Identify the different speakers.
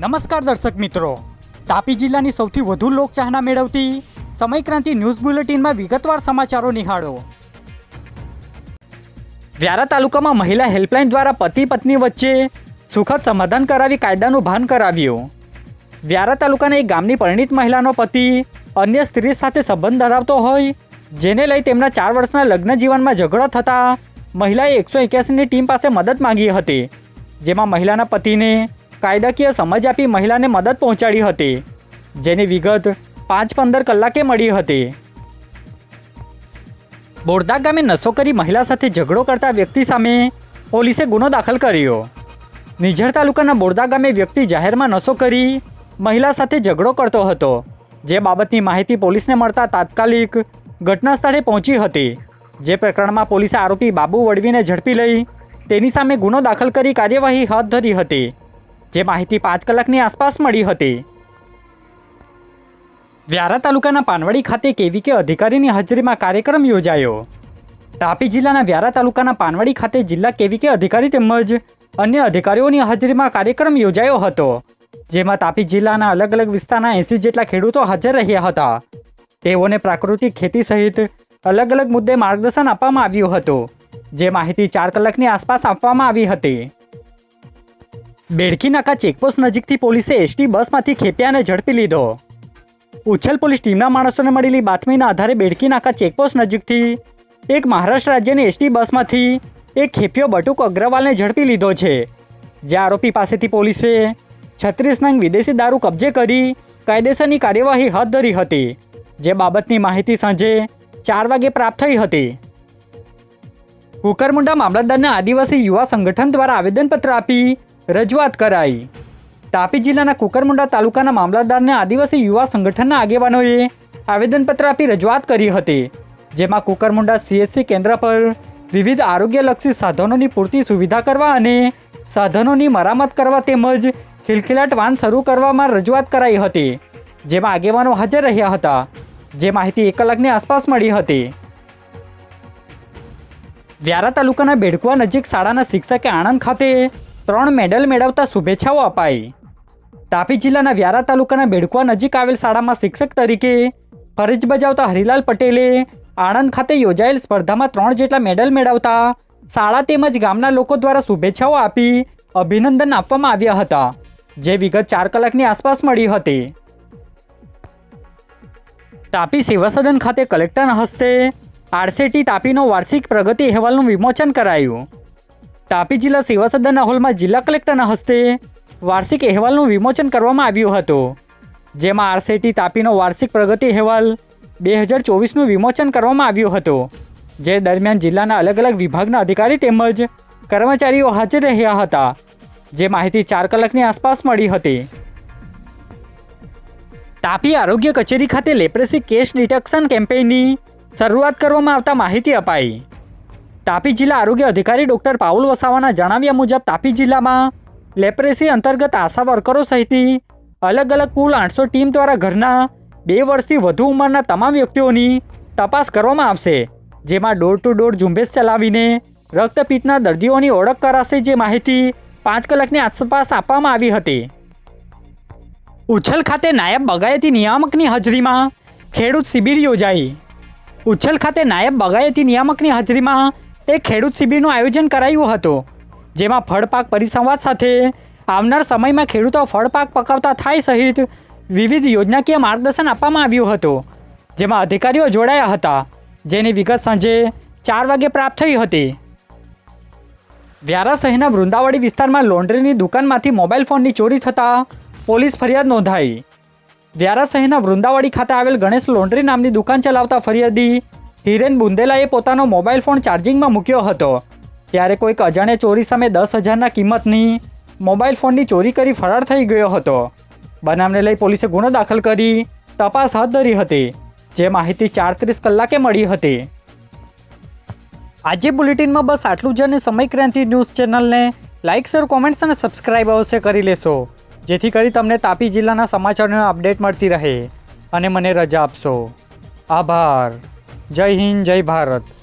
Speaker 1: નમસ્કાર દર્શક મિત્રો. તાપી જિલ્લાની સૌથી વધુ લોકચાહના મેળવતી સમયક્રાંતિ ન્યૂઝ બુલેટિનમાં વિગતવાર સમાચારો નિહાળો. વ્યારા તાલુકામાં મહિલા હેલ્પલાઇન દ્વારા પતિ પત્ની વચ્ચે સુખદ સમાધાન કરાવી કાયદાનું ભાન કરાવ્યું. વ્યારા તાલુકાના એક ગામની પરિણીત મહિલાનો પતિ અન્ય સ્ત્રી સાથે સંબંધ ધરાવતો હોય, જેને લઈ તેમના ચાર વર્ષના લગ્ન જીવનમાં ઝઘડો થતાં મહિલાએ એકસો એક્યાસીની ટીમ પાસે મદદ માંગી હતી, જેમાં મહિલાના પતિને કાયદાકીય સમજ આપી મહિલાને મદદ પહોંચાડી હતી, જેની વિગત પાંચ પંદર કલાકે મળી હતી. બોરદા ગામે નશો કરી મહિલા સાથે ઝઘડો કરતા વ્યક્તિ સામે પોલીસે ગુનો દાખલ કર્યો. નિઝર તાલુકાના બોરદા ગામે વ્યક્તિ જાહેરમાં નશો કરી મહિલા સાથે ઝઘડો કરતો હતો, જે બાબતની માહિતી પોલીસને મળતા તાત્કાલિક ઘટના સ્થળે પહોંચી હતી, જે પ્રકરણમાં પોલીસે આરોપી બાબુ વડવીને ઝડપી લઈ તેની સામે ગુનો દાખલ કરી કાર્યવાહી હાથ ધરી હતી. જે માહિતી પાંચ કલાકની આસપાસ મળી હતી. વ્યારા તાલુકાના પાનવાડી ખાતે કેવીકે અધિકારીની હાજરીમાં કાર્યક્રમ યોજાયો. તાપી જિલ્લાના વ્યારા તાલુકાના પાનવાડી ખાતે જિલ્લા કેવીકે અધિકારી તેમજ અન્ય અધિકારીઓની હાજરીમાં કાર્યક્રમ યોજાયો હતો, જેમાં તાપી જિલ્લાના અલગ અલગ વિસ્તારના એંસી જેટલા ખેડૂતો હાજર રહ્યા હતા. તેઓને પ્રાકૃતિક ખેતી સહિત અલગ અલગ મુદ્દે માર્ગદર્શન આપવામાં આવ્યું હતું, જે માહિતી ચાર કલાકની આસપાસ આપવામાં આવી હતી. બેડકી નાકા ચેકપોસ્ટ નજીકથી પોલીસે એસટી બસમાંથી ખેપિયાને ઝડપી લીધો. ઉછલ પોલીસ ટીમના માણસોને મળેલી બાતમીના આધારે બેડકી નાકા ચેકપોસ્ટ નજીકથી એક મહારાષ્ટ્ર રાજ્યની એસટી બસમાંથી એક ખેપિયો બટુક અગ્રવાલને ઝડપી લીધો છે, જે આરોપી પાસેથી પોલીસે છત્રીસ નંગ વિદેશી દારૂ કબજે કરી કાયદેસરની કાર્યવાહી હાથ ધરી હતી, જે બાબતની માહિતી સાંજે ચાર વાગે પ્રાપ્ત થઈ હતી. કુકરમુંડા મામલતદારના આદિવાસી યુવા સંગઠન દ્વારા આવેદનપત્ર આપી રજૂઆત કરાઈ. તાપી જિલ્લાના કુકરમુંડા તાલુકાના મામલતદારને આદિવાસી યુવા સંગઠનના આગેવાનોએ આવેદનપત્ર આપી રજૂઆત કરી હતી, જેમાં કુકરમુંડા સીએસસી કેન્દ્ર પર વિવિધ આરોગ્યલક્ષી સાધનોની પૂરતી સુવિધા કરવા અને સાધનોની મરામત કરવા તેમજ ખિલખિલાટ વાન શરૂ કરવામાં રજૂઆત કરાઈ હતી, જેમાં આગેવાનો હાજર રહ્યા હતા, જે માહિતી એક કલાકની આસપાસ મળી હતી. વ્યારા તાલુકાના બેડકુવા નજીક શાળાના શિક્ષકે આણંદ ખાતે ત્રણ મેડલ મેળવતા શુભેચ્છાઓ અપાઈ. તાપી જિલ્લાના વ્યારા તાલુકાના બેડકુવા નજીક આવેલ શાળામાં શિક્ષક તરીકે ફરજ બજાવતા હરિલાલ પટેલે આણંદ ખાતે યોજાયેલ સ્પર્ધામાં ત્રણ જેટલા મેડલ મેળવતા શાળા તેમજ ગામના લોકો દ્વારા શુભેચ્છાઓ આપી અભિનંદન આપવામાં આવ્યા હતા, જે વિગત ચાર કલાકની આસપાસ મળી હતી. તાપી સેવાસદન ખાતે કલેક્ટર હસ્તે આરસેટી તાપીનો વાર્ષિક પ્રગતિ અહેવાલનું વિમોચન કરાયું. તાપી જિલ્લા સેવા હોલમાં જિલ્લા કલેક્ટરના હસ્તે વાર્ષિક અહેવાલનું વિમોચન કરવામાં આવ્યું હતું, જેમાં આરસીટી તાપીનો વાર્ષિક પ્રગતિ અહેવાલ બે હજાર ચોવીસનું વિમોચન કરવામાં આવ્યું હતું, જે દરમિયાન જિલ્લાના અલગ અલગ વિભાગના અધિકારી તેમજ કર્મચારીઓ હાજર રહ્યા હતા, જે માહિતી ચાર કલાકની આસપાસ મળી હતી. તાપી આરોગ્ય કચેરી ખાતે લેપ્રેસી કેસ ડિટેક્શન કેમ્પેઇનની શરૂઆત કરવામાં આવતા માહિતી અપાઈ. તાપી જિલ્લા આરોગ્ય અધિકારી ડોક્ટર પાઉલ વસાવાના જણાવ્યા મુજબ તાપી જિલ્લામાં લેપ્રેસી અંતર્ગત આશા વર્કરો સહિતની અલગ અલગ કુલ આઠસો ટીમ દ્વારા ઘરના બે વર્ષથી વધુ ઉંમરના તમામ વ્યક્તિઓની તપાસ કરવામાં આવશે, જેમાં ડોર ટુ ડોર ઝુંબેશ ચલાવીને રક્તપિત્તના દર્દીઓની ઓળખ કરાશે જે માહિતી પાંચ કલાકની આસપાસ આપવામાં આવી હતી. ઉછલ ખાતે નાયબ બગાયતી નિયામકની હાજરીમાં ખેડૂત શિબિર યોજાઈ. ઉછલ ખાતે નાયબ બગાયતી નિયામકની હાજરીમાં એક ખેડૂત શિબિરનું આયોજન કરાયું હતું, જેમાં ફળપાક પરિસંવાદ સાથે આવનાર સમયમાં ખેડૂતો ફળપાક પકાવતા થાય સહિત વિવિધ યોજનાકીય માર્ગદર્શન આપવામાં આવ્યું હતું, જેમાં અધિકારીઓ જોડાયા હતા, જેની વિગત સાંજે ચાર વાગે પ્રાપ્ત થઈ હતી. વ્યારા શહેરના વૃંદાવાડી વિસ્તારમાં લોન્ડ્રીની દુકાનમાંથી મોબાઈલ ફોનની ચોરી થતાં પોલીસ ફરિયાદ નોંધાઈ. વ્યારા શહેરના વૃંદાવાડી ખાતે આવેલ ગણેશ લોન્ડ્રી નામની દુકાન ચલાવતા ફરિયાદી હિરેન બુંદેલાએ પોતાનો મોબાઈલ ફોન ચાર્જિંગમાં મૂક્યો હતો. ત્યારે કોઈક અજાણે ચોરી સામે દસ હજારના કિંમતની મોબાઈલ ફોનની ચોરી કરી ફરાર થઈ ગયો હતો. બનાવને લઈ પોલીસે ગુનો દાખલ કરી તપાસ હાથ ધરી હતી, જે માહિતી ચાર ત્રીસ કલાકે મળી હતી. આજે બુલેટિનમાં બસ આટલું જ અને સમય ક્રાંતિ ન્યૂઝ ચેનલને લાઇક શેર, કોમેન્ટ્સ અને સબસ્ક્રાઇબ અવશ્ય કરી લેશો, જેથી કરી તમને તાપી જિલ્લાના સમાચારનો અપડેટ મળતી રહે. અને મને રજા આપશો. આભાર. જય હિન્દ જય ભારત.